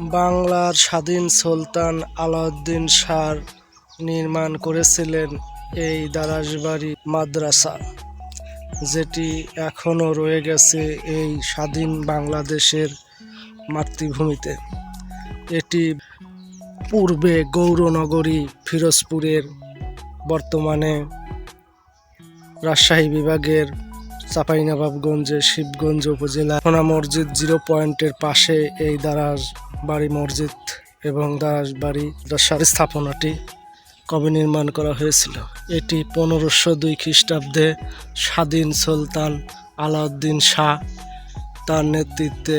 বাংলার স্বাধীন সুলতান আলাউদ্দিন শাহ নির্মাণ করেছিলেন এই দারাসবাড়ি মাদ্রাসা, যেটি এখনও রয়ে গেছে এই স্বাধীন বাংলাদেশের মাতৃভূমিতে। এটি পূর্বে গৌরনগরী, ফিরোজপুরের, বর্তমানে রাজশাহী বিভাগের, চাঁপাইনবাবগঞ্জের, শিবগঞ্জ উপজেলা সোনা মসজিদ জিরো পয়েন্টের পাশে এই দারাজ বাড়ি মসজিদ এবং দাস বাড়ি মাদ্রাসার স্থাপনাটি কবে নির্মাণ করা হয়েছিল? এটি পনেরোশো দুই খ্রিস্টাব্দে স্বাধীন সুলতান আলাউদ্দিন শাহ তার নেতৃত্বে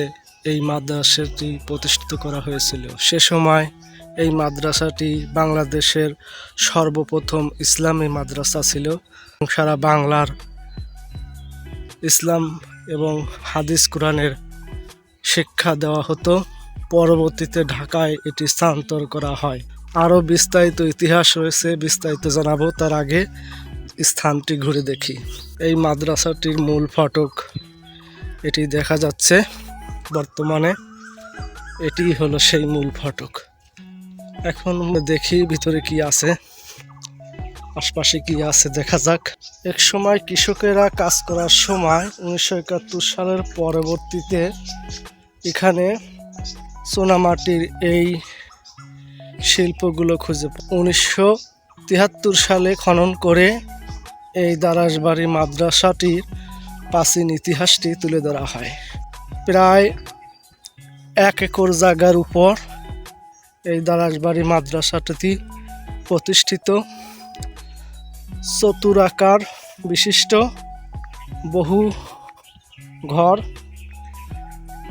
এই মাদ্রাসাটি প্রতিষ্ঠিত করা হয়েছিল। সে সময় এই মাদ্রাসাটি বাংলাদেশের সর্বপ্রথম ইসলামী মাদ্রাসা ছিল। সারা বাংলার ইসলাম এবং হাদিস কোরআনের শিক্ষা দেওয়া হতো। পরবর্তীতে ঢাকায় এটি স্থানান্তর করা হয়। আরও বিস্তারিত ইতিহাস রয়েছে, বিস্তারিত জানাব। তার আগে স্থানটি ঘুরে দেখি। এই মাদ্রাসাটির মূল ফটক। এটি দেখা যাচ্ছে বর্তমানে। এটি হলো সেই মূল ফটক। এখন দেখি ভিতরে কি আছে। আশপাশে কি আছে দেখা যাক। এক সময় কৃষকেরা কাজ করার সময় উনিশশো একাত্তর সালের পরবর্তীতে এখানে চুনামাটির এই শিল্পগুলো খুঁজে উনিশশো তিয়াত্তর সালে খনন করে এই দারাসবাড়ি মাদ্রাসাটির প্রাচীন ইতিহাসটি তুলে ধরা হয়। প্রায় এক একর জায়গার উপর এই দারাসবাড়ি মাদ্রাসাটি প্রতিষ্ঠিত। চতুরাকার বিশিষ্ট বহু ঘর।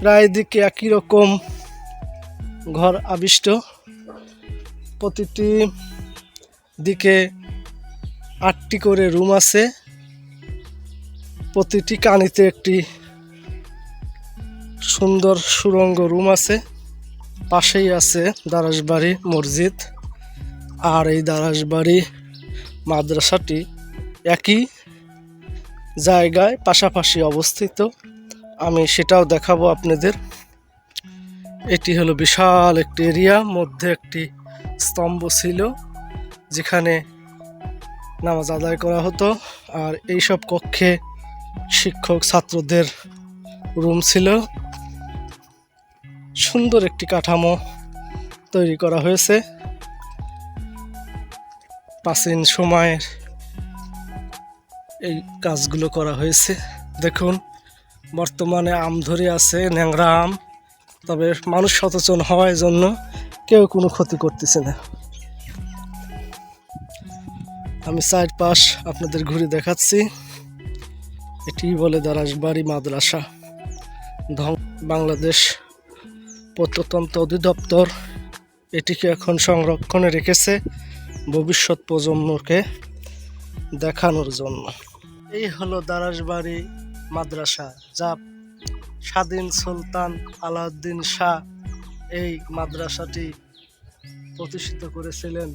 প্রায় দিকে একই রকম ঘর আবিষ্ট। প্রতিটি দিকে আটটি করে রুম আছে। প্রতিটি কানিতে একটি সুন্দর সুরঙ্গ রুম আছে। পাশেই আছে দারাসবাড়ি মসজিদ। আর এই দারাসবাড়ি মাদ্রাসাটি একই জায়গায় পাশাপাশি অবস্থিত। আমি সেটাও দেখাবো আপনাদের। এটি হলো বিশাল একটি এরিয়া, মধ্যে একটি স্তম্ভ ছিল, যেখানে নামাজ আদায় করা হতো। আর এইসব কক্ষে শিক্ষক ছাত্রদের রুম ছিল। সুন্দর একটি কাঠামো তৈরি করা হয়েছে। প্রাচীন সময়ের এই কাজগুলো করা হয়েছে। দেখুন, বর্তমানে আম ধরে আছে, ন্যাংরা আম। তবে মানুষ সচেতন হওয়ার জন্য কেউ কোনো ক্ষতি করতেছে না। আমি চার পাশ আপনাদের ঘুরে দেখাচ্ছি। এটি বলে দারাসবাড়ি মাদ্রাসা। ধং বাংলাদেশ প্রত্নতন্ত্র অধিদপ্তর এটিকে এখন সংরক্ষণে রেখেছে ভবিষ্যৎ প্রজন্মকে দেখানোর জন্য। এই হলো দারাসবাড়ি মাদ্রাসা, যা স্বাধীন সুলতান আলাউদ্দিন শাহ এই মাদ্রাসাটি প্রতিষ্ঠিত করেছিলেন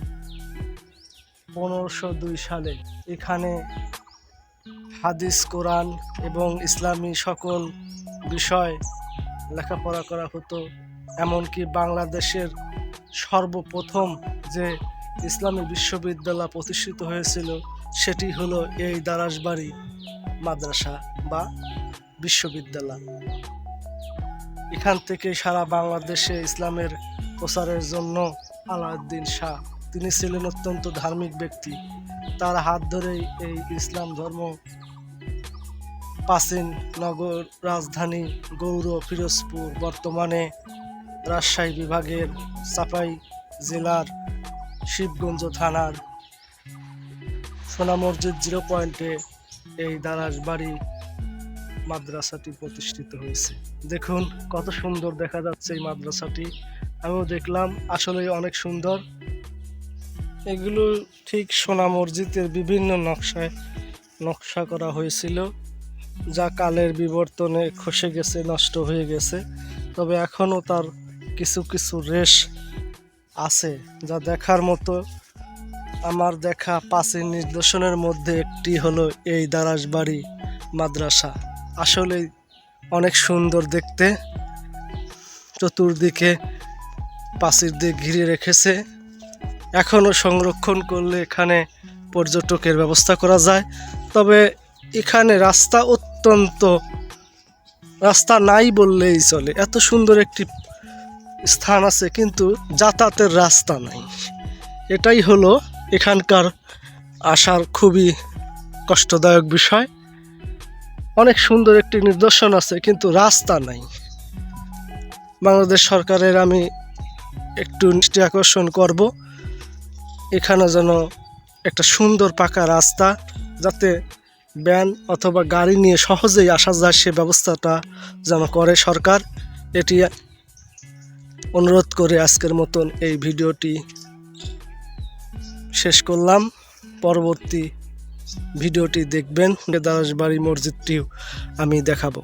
পনেরোশো দুই সালে। এখানে হাদিস, কোরআন এবং ইসলামী সকল বিষয় লেখাপড়া করা হতো, এমনকি বাংলাদেশের সর্বপ্রথম যে ইসলামী বিশ্ববিদ্যালয় প্রতিষ্ঠিত হয়েছিল, সেটি হলো এই দারাসবাড়ি মাদ্রাসা বা বিশ্ববিদ্যালয়। এখান থেকে সারা বাংলাদেশে ইসলামের প্রচারের জন্য আলাউদ্দিন শাহ, তিনি ছিলেন অত্যন্ত ধার্মিক ব্যক্তি। তার হাত ধরেই এই ইসলাম ধর্ম প্রাচীন নগর রাজধানী গৌর ফিরোজপুর, বর্তমানে রাজশাহী বিভাগের চাপাই জেলার শিবগঞ্জ থানার সোনা মসজিদ জিরো পয়েন্টে এই দারাস বাড়ি মাদ্রাসাটি প্রতিষ্ঠিত হয়েছে। দেখুন, কত সুন্দর দেখা যাচ্ছে এই মাদ্রাসাটি। আমিও দেখলাম আসলে অনেক সুন্দর। এগুলো ঠিক সোনা মসজিদের বিভিন্ন নকশায় নকশা করা হয়েছিল, যা কালের বিবর্তনে খসে গেছে, নষ্ট হয়ে গেছে। তবে এখনও তার কিছু কিছু রেশ আছে, যা দেখার মতো। আমার দেখা প্রাচীন নিদর্শনের মধ্যে একটি হলো এই দারাসবাড়ি মাদ্রাসা। আসলে অনেক সুন্দর দেখতে। চতুর্দিকে প্রাচীর দিয়ে ঘিরে রেখেছে। এখনও সংরক্ষণ করলে এখানে পর্যটকের ব্যবস্থা করা যায়। তবে এখানে রাস্তা অত্যন্ত, রাস্তা নাই বললেই চলে। এত সুন্দর একটি স্থান আছে, কিন্তু যাতায়াতের রাস্তা নাই। এটাই হলো এখানকার আসার খুবই কষ্টদায়ক বিষয়। অনেক সুন্দর একটি নিদর্শন আছে, কিন্তু রাস্তা নাই। বাংলাদেশ সরকারের আমি একটু দৃষ্টি আকর্ষণ করব, এখানে যেন একটা সুন্দর পাকা রাস্তা, যাতে ভ্যান অথবা গাড়ি নিয়ে সহজেই আসা যায়, সে ব্যবস্থাটা যেন করে সরকার। এটি অনুরোধ করে আজকের মতন এই ভিডিওটি শেষ করলাম। পরবর্তী ভিডিওটি দেখবেন দারাসবাড়ি মসজিদটিও আমি দেখাবো।